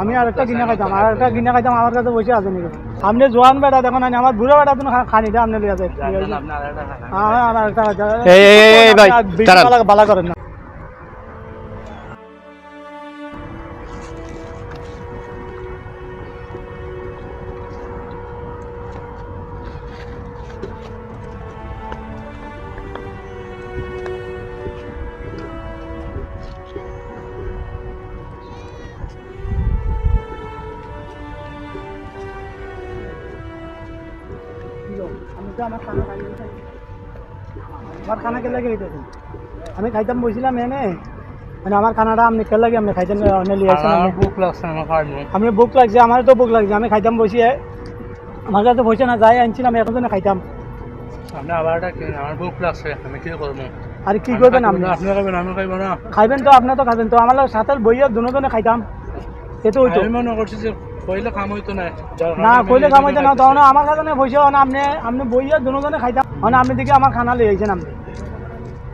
আমি আর একটা গিনা খাইতাম আর একটা কিনে খাইতাম আমার কাছে বসে আছে নাকি? আপনি জোয়ান বেটা দেখো না আমার বুড়ো বেটা তুমি খানি দেয় আপনি লিয়ে যায় আর একটা ভাই, বালা বালা করেন না। আমার খানা খাই আমার খানা কে লাগে আমি খাইতাম বসছিলাম এনে। মানে আমার খানাটা আপনি কে লাগে আপনি খাইতেন আপনি। বুক লাগছে আমি বুক লাগছে আমার তো বুক লাগছে আমি খাইতাম বসিয়ে আমার কাছে বসে না যাই আনছিলাম এখন জন্য খাইতাম। আপনি আবার আমার বুক লাগছে আমি কি করব আর কি করবেন আপনি আপনি খাবেন আমি খাইব না। খাইবেন তো আপনি তো খাবেন তো আমার সাথে বইয়া দুজনে খাইতাম। এতো হইতো আমি মনে করছি যে। কইলে কাম হইতো না। না কইলে কামাইতে না তখন আমার কাছে না বইছে না আপনি আপনি বইয়া দুজনে খাইতাম। মানে আপনি দেখি আমার খানা লই আইছেন আপনি।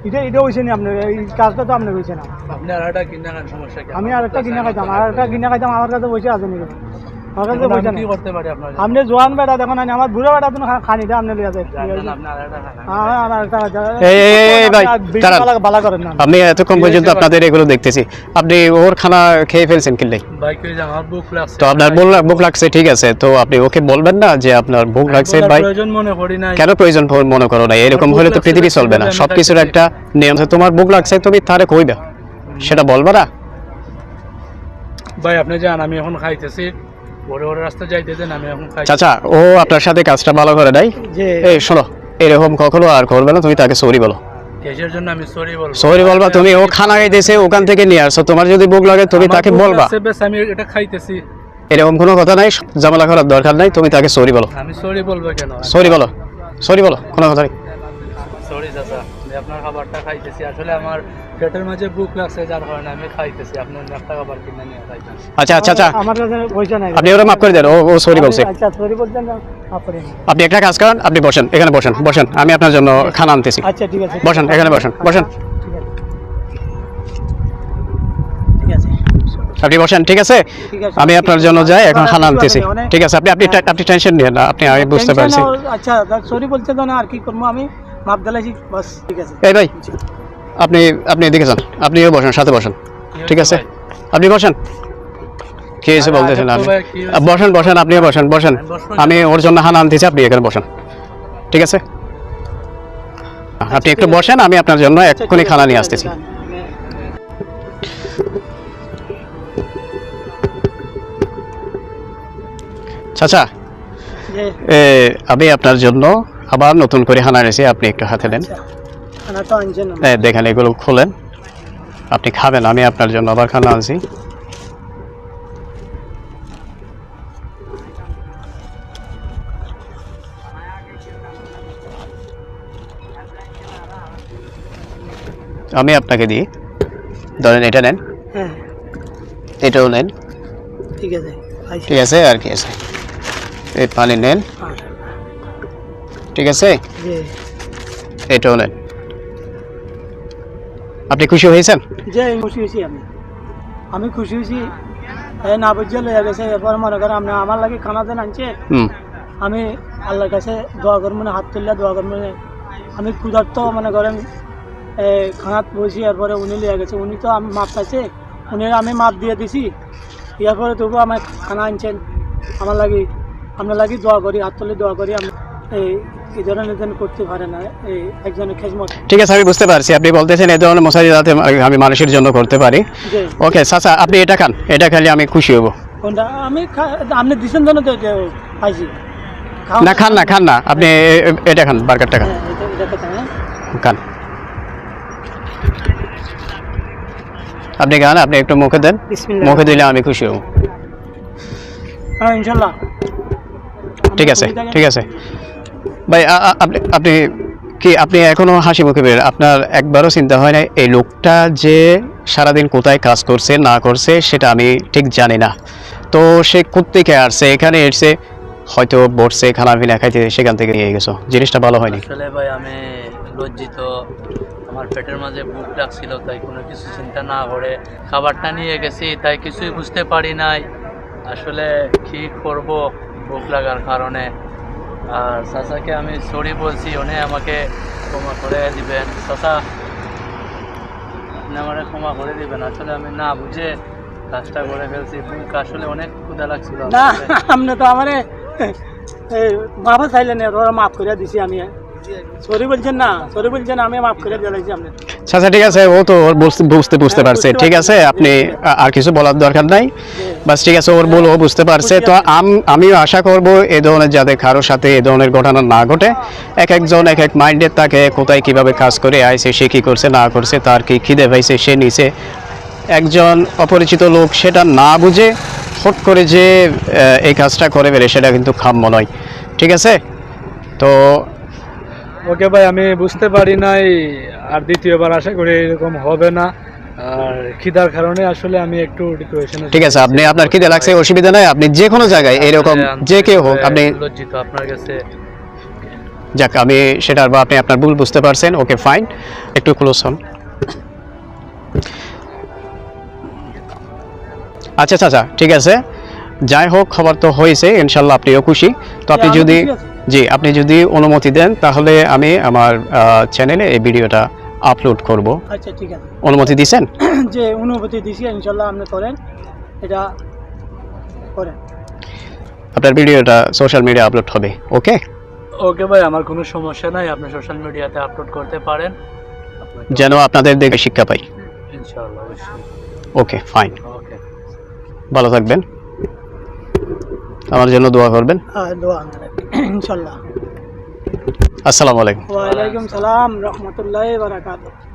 এটা এটা হয়েছে নি আপনি এই কাজটা তো আপনি হয়েছে না আপনি আর একটা কিনা খান সমস্যা আমি আর একটা কিনা খাইতাম আর একটা কিনা খাইতাম আমার কাছে বসে আছে নাকি আপনি জোয়ান বেটা দেখুন আমার বুড়ো বেটা তুমি খানি লিয়ে যায় এতক্ষণ পর্যন্ত আপনাদের এগুলো দেখতেছি। আপনি ওর খানা খেয়ে ফেলছেন লাগছে। তো আপনার বল- ভুক লাগছে ঠিক আছে। তো আপনি ওকে বলবেন না যে আপনার ভুক লাগছে ভাই? প্রয়োজন মনে করি নাই। কেন প্রয়োজন মনে করো না এরকম হলে তো পৃথিবী চলবে না। সবকিছুর একটা নিয়ম আছে তোমার ভুক লাগছে তুমি তারে কইবে। সেটা বলবা না? ভাই আপনি যান আমি এখন খাইতেছি। ওরে ওরে রাস্তা যাইতে দেন আমি এখন খাই। চাচা ও আপনার সাথে কাজটা ভালো করে নাই? এই শোনো এরকম কখনো আর করবে না তুমি তাকে সরি বলো। কেসের জন্য আমি সরি বলব। সরি বলবা তুমি ও খানা খাইতেছে ওখান থেকে নিয়ে আসছো তোমার যদি ভুক লাগে তুমি তাকে বলবা। আমি এটা খাইতেছি। এরকম কোনো কথা নাই জামালা করার দরকার নাই তুমি তাকে সরি বলো। আমি সরি বলব কেন? সরি বলো সরি বলো কোনো কথা নেই। সরি চাচা। আমি আপনার খাবারটা খাইতেছি। আসলে আমার পেটের মাঝে বুক লাগছে যার কারণে আমি খাইতেছি। আপনি অন্য একটা খাবার কিনে নিয়ে খাইতেন আচ্ছা আচ্ছা আচ্ছা। আমার কাছে পয়সা নাই। আপনি ওরা মাফ করে দেন। ও ও সরি বলছে। আচ্ছা সরি বলছেন না। আপনি একটা কাজ করেন আপনি বসেন এখানে বসেন বসেন। আমি আপনার জন্য খানা আনতেছি। আচ্ছা ঠিক আছে। বসেন, এখানে বসেন, বসেন। ঠিক আছে। ঠিক আছে। আপনি বসেন ঠিক আছে? আমি আপনার জন্য যাই এখন খানা আনতেছি। ঠিক আছে আপনি আপনি আপনি টেনশন নিয়ে না আপনি আমি বুঝতে পারছি। আচ্ছা সরি বলছে তো না আর কি করব আমি? মাপ দিলাইছি বাস ঠিক আছে। এই ভাই আপনি আপনি এদিকে যান আপনিও বসেন সাথে বসেন ঠিক আছে? আপনি বসেন। কি হয়েছে বলতেছেন আপনি? কি হয়েছে? বসেন বসেন আপনিও বসেন বসেন। আমি ওর জন্য খানা আনতেছি আপনি এখানে বসেন ঠিক আছে? আপনি একটু বসেন আমি আপনার জন্য আচ্ছা, এক্ষুনি খানা নিয়ে আসতেছি। চাচা আমি আপনার জন্য আবার নতুন করে হানা এনেছি আপনি একটু হাতে দেন। দেখেন এগুলো খোলেন। আপনি খাবেন আমি আপনার জন্য আবার খানা আনছি। আমি আপনাকে দিই। ধরেন এটা নেন। হ্যাঁ। এটাও নেন। ঠিক আছে ঠিক আছে আর কি আছে। এই পানি নেন। ঠিক আছে? যে এটাও নেন। আপনি খুশি হয়েছেন? যে খুশি হয়েছি আমি। আমি খুশি হয়েছি। না বুঝে লইয়া গেছে এরপর মনে করেন আপনি আমার লাগে খানা দেন আনছে। আমি আল্লাহর কাছে দোয়া করব না হাত তুললে দোয়া করব না আমি ক্ষুধার্ত মনে করেন খানাত বসি এরপরে উনি লিয়ে গেছে। উনি তো আমি মাপ পাইছে। উনি আমি মাপ দিয়ে দিছি। এরপরে তবু আমার খানা আনছেন। আমার লাগি আপনার লাগি দোয়া করি হাত তুলে দোয়া করি আমি এই এই ধরনের করতে পারে না এই একজনের খেজমত ঠিক আছে আমি বুঝতে পারছি। আপনি বলতেছেন এই ধরনের মশারি যাতে আমি মানুষের জন্য করতে পারি। ওকে চাচা আপনি এটা খান। এটা খালি আমি খুশি হব। কোনটা? আমি আপনি দিছেন জন্য তো পাইছি। না খান না খান না। আপনি এ- এটা খান বার্গারটা খান। হ্যাঁ, হ্যাঁ? খান। আপনি খান আপনি একটু মুখে দেন। মুখে দিলে আমি খুশি হব। হ্যাঁ ইনশাল্লাহ। ঠিক আছে ঠিক আছে। ভাই আপনি আপনি কি, আপনি এখনও হাসি মুখে বের? আপনার একবারও চিন্তা হয় না এই লোকটা যে সারাদিন কোথায় কাজ করছে, না করছে, সেটা আমি ঠিক জানি না। তো সে কোথেকে আসছে, এখানে এসছে হয়তো বসছে খানা পিনা খাইতে, সেখান থেকে নিয়ে গেছো। জিনিসটা ভালো হয়নি। আসলে ভাই, আমি লজ্জিত। আমার পেটের মাঝে বুক লাগছিল, তাই কোনো কিছু চিন্তা না করে খাবারটা নিয়ে গেছি, তাই কিছুই বুঝতে পারি নাই। আসলে কি করব? বুক লাগার কারণে আর চাচাকে আমি সরি বলছি উনি আমাকে ক্ষমা করে দিবেন। চাচা আপনি আমার ক্ষমা করে দিবেন। আসলে আমি না বুঝে কাজটা করে ফেলছি। আসলে অনেক ক্ষুদা লাগছিল না। আপনি তো আমার মাফা চাইলেন ওরা মাফ করে দিছি আমি। সরি বলছেন না সরি বলছেন আমি মাফ করে দিলাইছি আপনি আচ্ছা ঠিক আছে ও তো ওর বুঝতে বুঝতে হ্যাঁ, পারছে। ঠিক আছে আপনি আর কিছু বলার দরকার নাই। বাস ঠিক আছে ওর বল ও বুঝতে পারছে। তো আমিও আশা করব এ ধরনের যাদের কারোর সাথে এ ধরনের ঘটনা না ঘটে এক একজন এক এক মাইন্ডের তাকে কোথায় কীভাবে কাজ করে আইছে সে কি করছে না করছে তার কি খিদে পাইছে সে নিছে। একজন অপরিচিত লোক সেটা না বুঝে হট করে যে এই কাজটা করে ফেলে সেটা কিন্তু খাম্য নয়। ঠিক আছে? তো ওকে ভাই আমি বুঝতে পারি নাই আর দ্বিতীয়বার আশা করি এরকম হবে না। আর খিদার কারণে আসলে আমি একটু ডিপ্রেশনে ঠিক আছে আপনি আপনার খিদে লাগছে অসুবিধা নাই আপনি যে কোনো জায়গায় এরকম যে কেউ হোক আপনি লজ্জিত আপনার কাছে। যাক আমি সেটার বা আপনি আপনার ভুল বুঝতে পারছেন ওকে ফাইন একটু ক্লোজ হন। আচ্ছা আচ্ছা আচ্ছা ঠিক আছে। যাই হোক খবর তো হয়েছে ইনশাল্লাহ আপনিও খুশি। তো আপনি হ্যাঁ, যদি। জি আপনি যদি অনুমতি দেন তাহলে আমি আমার চ্যানেলে এই ভিডিওটা আপলোড করব। আচ্ছা ঠিক আছে। অনুমতি দিছেন? যে অনুমতি দিছি ইনশাল্লাহ আপনি করেন। এটা করেন। আপনার ভিডিওটা সোশ্যাল মিডিয়া আপলোড হবে ওকে ওকে ভাই আমার কোনো সমস্যা নাই আপনি সোশ্যাল মিডিয়াতে আপলোড করতে পারেন। যেন আপনাদের দেখে শিক্ষা পাই। ইনশাআল্লাহ অবশ্যই। ওকে ফাইন ওকে ভালো থাকবেন। আমার জন্য দোয়া করবেন। হ্যাঁ দোয়া ইনশাল্লাহ আসসালামু আলাইকুম। ওয়ালাইকুম সালাম রহমতুল্লাহ বারাকাতুহ।